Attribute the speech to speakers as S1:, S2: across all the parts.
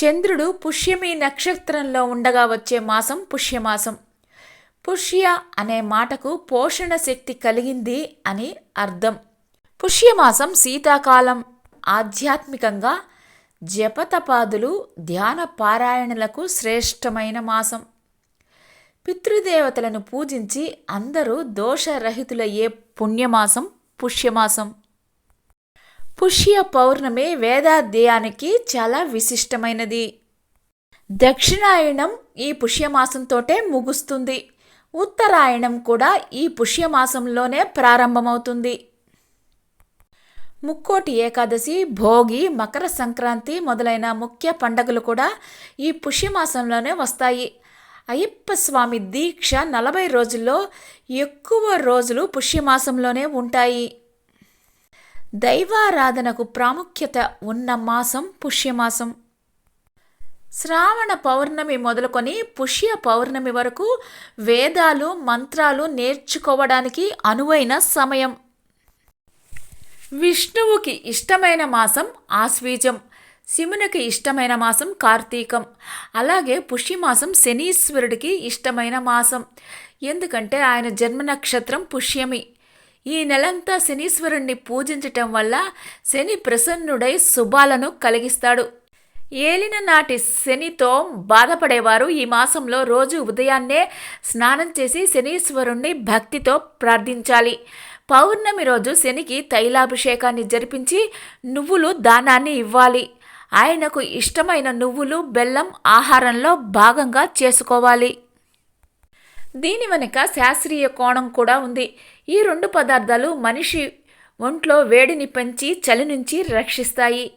S1: చంద్రుడు పుష్యమి నక్షత్రంలో ఉండగా వచ్చే మాసం పుష్యమాసం. పుష్య అనే మాటకు పోషణ శక్తి కలిగింది అని అర్థం. పుష్యమాసం శీతాకాలం. ఆధ్యాత్మికంగా జపతపాదులు ధ్యాన పారాయణలకు శ్రేష్టమైన మాసం. పితృదేవతలను పూజించి అందరూ దోషరహితులయ్యే పుణ్యమాసం పుష్యమాసం. పుష్య పౌర్ణమి వేదాధ్యాయానికి చాలా విశిష్టమైనది. దక్షిణాయనం ఈ పుష్యమాసంతోటే ముగుస్తుంది. ఉత్తరాయణం కూడా ఈ పుష్యమాసంలోనే ప్రారంభమవుతుంది. ముక్కోటి ఏకాదశి భోగి మకర సంక్రాంతి మొదలైన ముఖ్య పండగలు కూడా ఈ పుష్యమాసంలోనే వస్తాయి. అయ్యప్ప స్వామి దీక్ష నలభై రోజుల్లో ఎక్కువ రోజులు పుష్యమాసంలోనే ఉంటాయి. దైవారాధనకు ప్రాముఖ్యత ఉన్న మాసం పుష్యమాసం. శ్రావణ పౌర్ణమి మొదలుకొని పుష్య పౌర్ణమి వరకు వేదాలు మంత్రాలు నేర్చుకోవడానికి అనువైన సమయం. విష్ణువుకి ఇష్టమైన మాసం ఆశ్వీజం శివునికి ఇష్టమైన మాసం కార్తీకం అలాగే పుష్యమాసం శనీశ్వరుడికి ఇష్టమైన మాసం. ఎందుకంటే ఆయన జన్మ నక్షత్రం పుష్యమి. ఈ నెలంతా శనీశ్వరుణ్ణి పూజించటం వల్ల శని ప్రసన్నుడై శుభాలను కలిగిస్తాడు. ఏలిన నాటి శనితో బాధపడేవారు ఈ మాసంలో రోజు ఉదయాన్నే స్నానం చేసి శనీశ్వరుణ్ణి భక్తితో ప్రార్థించాలి. పౌర్ణమి రోజు శనికి తైలాభిషేకాన్ని జరిపించి నువ్వులు దానాన్ని ఇవ్వాలి. ఆయనకు ఇష్టమైన నువ్వులు బెల్లం ఆహారంలో భాగంగా చేసుకోవాలి. దీని వెనుక శాస్త్రీయ కోణం కూడా ఉంది. ఈ రెండు పదార్థాలు మనిషి ఒంట్లో వేడిని పెంచి చలి నుంచి రక్షిస్తాయి.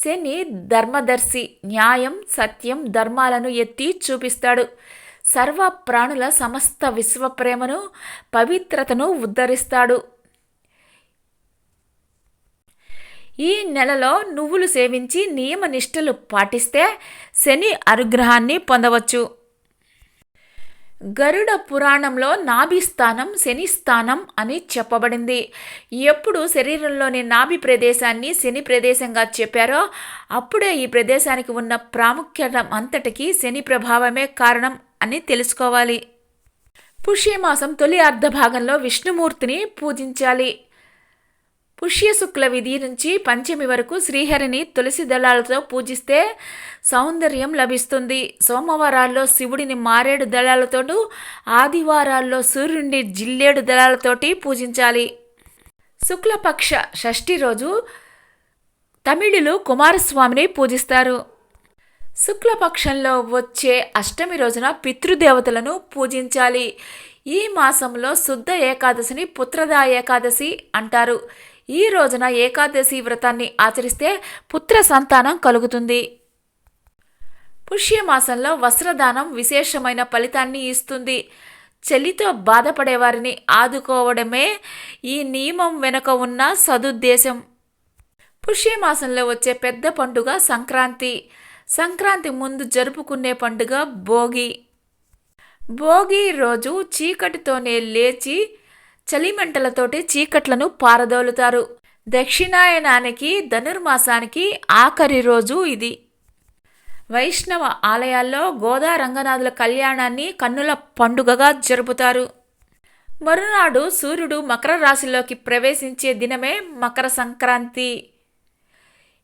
S1: శని ధర్మదర్శి న్యాయం సత్యం ధర్మాలను ఎత్తి చూపిస్తాడు. సర్వ ప్రాణుల సమస్త విశ్వప్రేమను పవిత్రతను ఉద్ధరిస్తాడు. ఈ నెలలో నువ్వులు సేవించి నియమ నిష్టలు పాటిస్తే శని అనుగ్రహాన్ని పొందవచ్చు. గరుడ పురాణంలో నాభిస్థానం స్థానం అని చెప్పబడింది. ఎప్పుడు శరీరంలోని నాభి ప్రదేశాన్ని శని ప్రదేశంగా చెప్పారో అప్పుడే ఈ ప్రదేశానికి ఉన్న ప్రాముఖ్యత అంతటికీ శని ప్రభావమే కారణం అని తెలుసుకోవాలి. పుష్యమాసం తొలి అర్ధ భాగంలో విష్ణుమూర్తిని పూజించాలి. పుష్యశుక్ల విధి నుంచి పంచమి వరకు శ్రీహరిని తులసి దళాలతో పూజిస్తే సౌందర్యం లభిస్తుంది. సోమవారాల్లో శివుడిని మారేడు దళాలతోనూ ఆదివారాల్లో సూర్యుడిని జిల్లేడు దళాలతోటి పూజించాలి. శుక్లపక్ష షష్ఠి రోజు తమిళులు కుమారస్వామిని పూజిస్తారు. శుక్లపక్షంలో వచ్చే అష్టమి రోజున పితృదేవతలను పూజించాలి. ఈ మాసంలో శుద్ధ ఏకాదశిని పుత్రదా ఏకాదశి అంటారు. ఈ రోజున ఏకాదశి వ్రతాన్ని ఆచరిస్తే పుత్ర సంతానం కలుగుతుంది. పుష్యమాసంలో వస్త్రదానం విశేషమైన ఫలితాన్ని ఇస్తుంది. చలితో బాధపడే వారిని ఆదుకోవడమే ఈ నియమం వెనుక ఉన్న సదుద్దేశం. పుష్యమాసంలో వచ్చే పెద్ద పండుగ సంక్రాంతి. సంక్రాంతి ముందు జరుపుకునే పండుగ భోగి. భోగి రోజు చీకటితోనే లేచి చలిమంటలతోటి చీకట్లను పారదోలుతారు. దక్షిణాయనానికి ధనుర్మాసానికి ఆఖరి రోజు ఇది. వైష్ణవ ఆలయాల్లో గోదా రంగనాథుల కళ్యాణాన్ని కన్నుల పండుగగా జరుపుతారు. మరునాడు సూర్యుడు మకర రాశిలోకి ప్రవేశించే దినమే మకర సంక్రాంతి.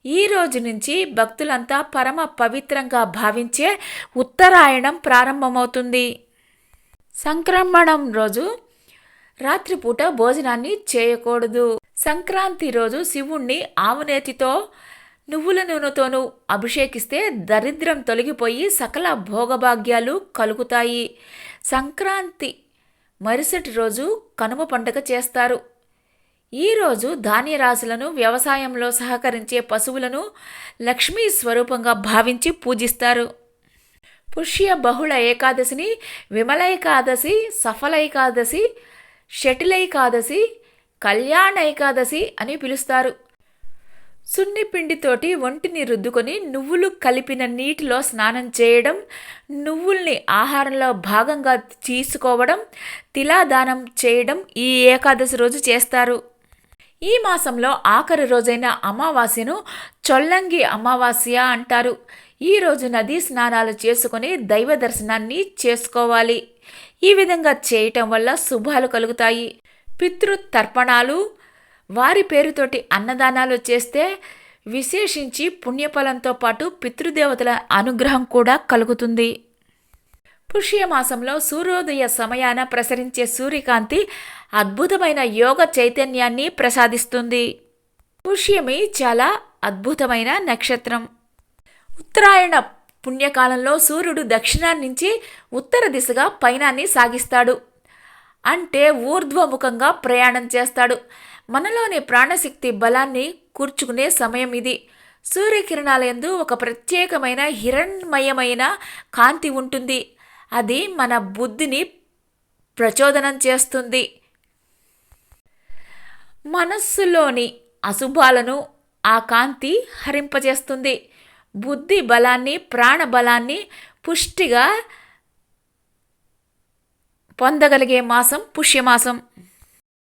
S1: ఈ రోజు నుంచి భక్తులంతా పరమ పవిత్రంగా భావించే ఉత్తరాయణం ప్రారంభమవుతుంది. సంక్రమణం రోజు రాత్రిపూట భోజనాన్ని చేయకూడదు. సంక్రాంతి రోజు శివుణ్ణి ఆవునేతితో నువ్వుల నూనెతోనూ అభిషేకిస్తే దరిద్రం తొలగిపోయి సకల భోగభాగ్యాలు కలుగుతాయి. సంక్రాంతి మరుసటి రోజు కనుమ పండుగ చేస్తారు. ఈరోజు ధాన్యరాశులను వ్యవసాయంలో సహకరించే పశువులను లక్ష్మీ స్వరూపంగా భావించి పూజిస్తారు. పుష్య బహుళ ఏకాదశిని విమల ఏకాదశి సఫల ఏకాదశి షటిలైకాదశి కళ్యాణ ఏకాదశి అని పిలుస్తారు. సున్నిపిండితోటి ఒంటిని రుద్దుకొని నువ్వులు కలిపిన నీటిలో స్నానం చేయడం నువ్వుల్ని ఆహారంలో భాగంగా తీసుకోవడం తిలాదానం చేయడం ఈ ఏకాదశి రోజు చేస్తారు. ఈ మాసంలో ఆఖరి రోజైన అమావాస్యను చొల్లంగి అమావాస్య అంటారు. ఈ రోజు నదీ స్నానాలు చేసుకొని దైవ దర్శనాన్ని చేసుకోవాలి. ఈ విధంగా చేయటం వల్ల శుభాలు కలుగుతాయి. పితృతర్పణాలు వారి పేరుతోటి అన్నదానాలు చేస్తే విశేషించి పుణ్యఫలంతో పాటు పితృదేవతల అనుగ్రహం కూడా కలుగుతుంది. పుష్యమాసంలో సూర్యోదయ సమయాన ప్రసరించే సూర్యకాంతి అద్భుతమైన యోగ చైతన్యాన్ని ప్రసాదిస్తుంది. పుష్యమి చాలా అద్భుతమైన నక్షత్రం. ఉత్తరాయణ పుణ్యకాలంలో సూర్యుడు దక్షిణాన్ని నుంచి ఉత్తర దిశగా పయనాన్ని సాగిస్తాడు. అంటే ఊర్ధ్వముఖంగా ప్రయాణం చేస్తాడు. మనలోని ప్రాణశక్తి బలాన్ని కూర్చుకునే సమయం ఇది. సూర్యకిరణాలయందు ఒక ప్రత్యేకమైన హిరణ్మయమైన కాంతి ఉంటుంది. అది మన బుద్ధిని ప్రచోదనం చేస్తుంది. మనస్సులోని అశుభాలను ఆ కాంతి హరింపజేస్తుంది. బుద్ధి బలాన్ని ప్రాణ బలాన్ని పుష్టిగా పొందగలిగే మాసం పుష్యమాసం.